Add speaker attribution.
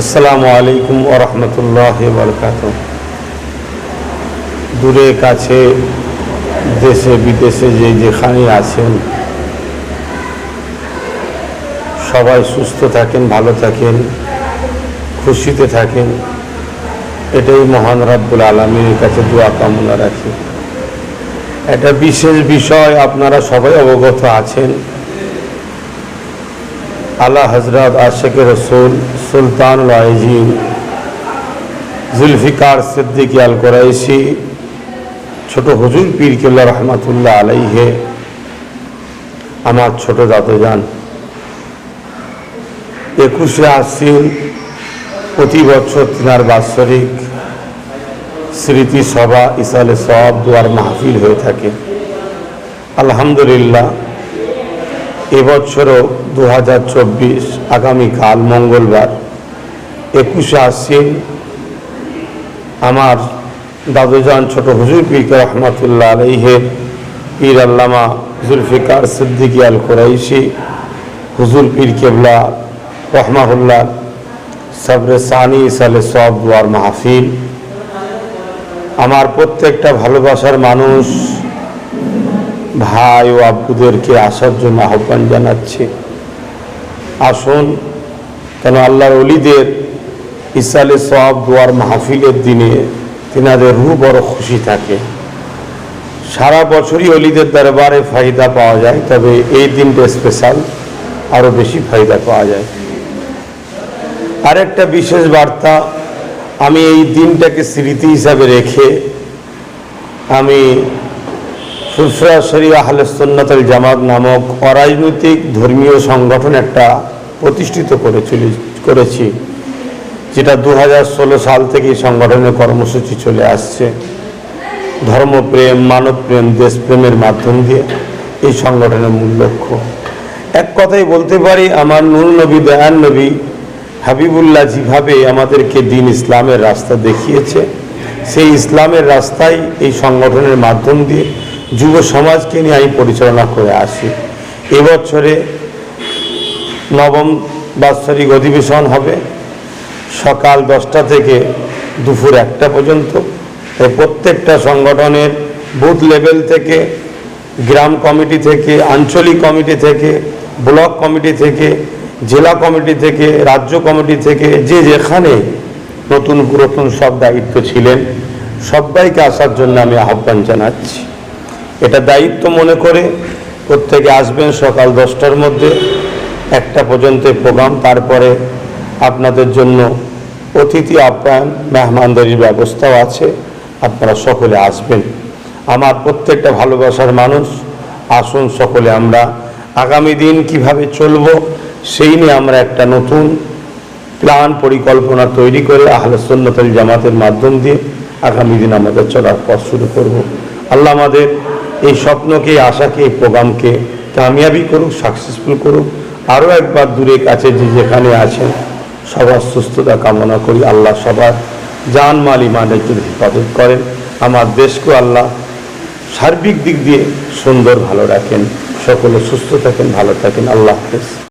Speaker 1: আসসালামু আলাইকুম ও রহমতুল্লাহ বরকাত দূরে, কাছে, দেশে, বিদেশে যে যেখানে আছেন, সবাই সুস্থ থাকেন, ভালো থাকেন, খুশিতে থাকেন। এটাই মহান রাব্বুল আলমীর কাছে দোয়া কামনা রাখি। একটা বিশেষ বিষয় আপনারা সবাই অবগত আছেন। আলা হজরত আশেক রসুল সুলতান ওয়াইজিন জুলফিকার সিদ্দিক আল কোরাইশি ছোট হুজুর পীর কেল্লা রহমাতুল্লাহ আলাইহে, আমার ছোট দাদু যান একুশে আশ্বিন প্রতি বছর তিনার বাৎসরিক স্মৃতি সভা ইসালে সব দুয়ার মাহফিল হয়ে থাকে। আলহামদুলিল্লাহ এবছরও দু হাজার চব্বিশ আগামীকাল মঙ্গলবার একুশে আশ্বিন আমার দাদুজান ছোট হুজুর পীর রহমতুল্লাহ আলহের পীর আল্লামা জুলফিকার সিদ্দিকী আল কোরাইশি হুজুর পীর কেবলা রহমাহুল্লাহ সবরে সানি সালে সব দুয়ার মাহফিল। আমার প্রত্যেকটা ভালোবাসার মানুষ ভাই ও আব্বুদেরকে আসার জন্য আহ্বান জানাচ্ছি। আসুন, কেন আল্লাহর অলিদের ইসালে সব দোয়ার মাহফিলের দিনে তিনাদের রু বড় খুশি থাকে। সারা বছরই অলিদের দরবারে ফায়দা পাওয়া যায়, তবে এই দিনটা স্পেশাল আরও বেশি ফায়দা পাওয়া যায়। আরেকটা বিশেষ বার্তা, আমি এই দিনটাকে স্মৃতি হিসাবে রেখে আমি ফুরফুরা শরী আহলে জামাত নামক অরাজনৈতিক ধর্মীয় সংগঠন একটা প্রতিষ্ঠিত করে চলে করেছি, যেটা দু হাজার ষোলো সাল থেকে সংগঠনের কর্মসূচি চলে আসছে। ধর্মপ্রেম মানবপ্রেম দেশপ্রেমের মাধ্যম দিয়ে এই সংগঠনের মূল লক্ষ্য। এক কথাই বলতে পারি, আমার নুর নবী দয়ান নবী, হাবিবুল্লাহ যেভাবে আমাদেরকে দিন ইসলামের রাস্তা দেখিয়েছে, সেই ইসলামের রাস্তায় এই সংগঠনের মাধ্যম দিয়ে যুব সমাজকে নিয়ে আমি পরিচালনা করে আসি। এবছরে নবম বাৎসরিক অধিবেশন হবে। সকাল দশটা থেকে দুপুর একটা পর্যন্ত। প্রত্যেকটা সংগঠনের বুথ লেভেল থেকে, গ্রাম কমিটি থেকে, আঞ্চলিক কমিটি থেকে, ব্লক কমিটি থেকে, জেলা কমিটি থেকে, রাজ্য কমিটি থেকে, যে যেখানে নতুন পুরাতন সব দায়িত্ব ছিলেন, সবাইকে আসার জন্য আমি আহ্বান জানাচ্ছি। এটা দায়িত্ব মনে করে প্রত্যেকে আসবেন সকাল দশটার মধ্যে, একটা পর্যন্ত প্রোগ্রাম, তারপরে আপনাদের জন্য অতিথি, আপ্যায়ন, মেহমানদারির ব্যবস্থাও আছে, আপনারা সকলে আসবেন। আমার প্রত্যেকটা ভালোবাসার মানুষ, আসুন সকলে আমরা আগামী দিন কীভাবে চলব, সেই নিয়ে আমরা একটা নতুন প্ল্যান, পরিকল্পনা তৈরি করে আহলে সন্ন্যতল জামাতের মাধ্যম দিয়ে আগামী দিন আমাদের চলার পথ শুরু করব। আল্লাহ আমাদের এই স্বপ্নকে আশাকে, এই প্রোগ্রামকে কামিয়াবি করুক সাকসেসফুল করুক আরও একবার দূরে কাছে যে যেখানে আছেন, সবার সুস্থতা কামনা করি। আল্লাহ সবার জান, মাল ইমানের যদি হেফাজত করেন। আমার দেশকে আল্লাহ সার্বিক দিক দিয়ে সুন্দর ভালো রাখেন, সকলে সুস্থ থাকেন, ভালো থাকেন। আল্লাহ হাফেজ।